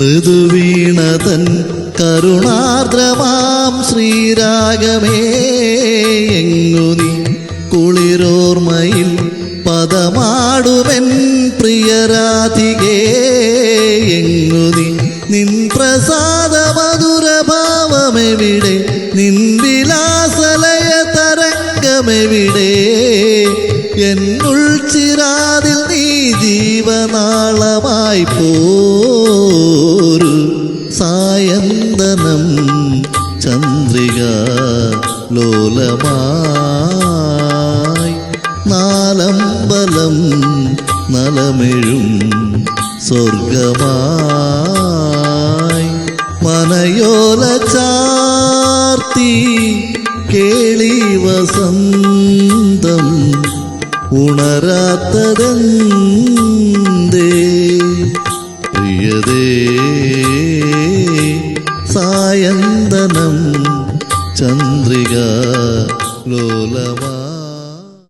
ഋതുവീണതൻ കരുണാർദ്രമാം ശ്രീരാഗമേ. എങ്ങു നീ കുളിരോർമ്മയിൽ പദമാടുവൻ പ്രിയരാധികേ. എങ്ങു നീ നിൻ പ്രസാദ മധുരഭാവമെവിടെ നിൻ വിലാസലയ തരംഗമെവിടെ എന്നുൾ ചിരാതിൽ നീ ജീവനാളമായി പോരു സായന്തനം ചന്ദ്രിക ലോലമായി. നാലമ്പലം നലമെഴും സ്വർഗമായി. മനയോല ചാർത്തി കേളി വസന്തം ഉണരാത്തതെന്തേ? പ്രിയതേ చంద్రిగా లోలమా?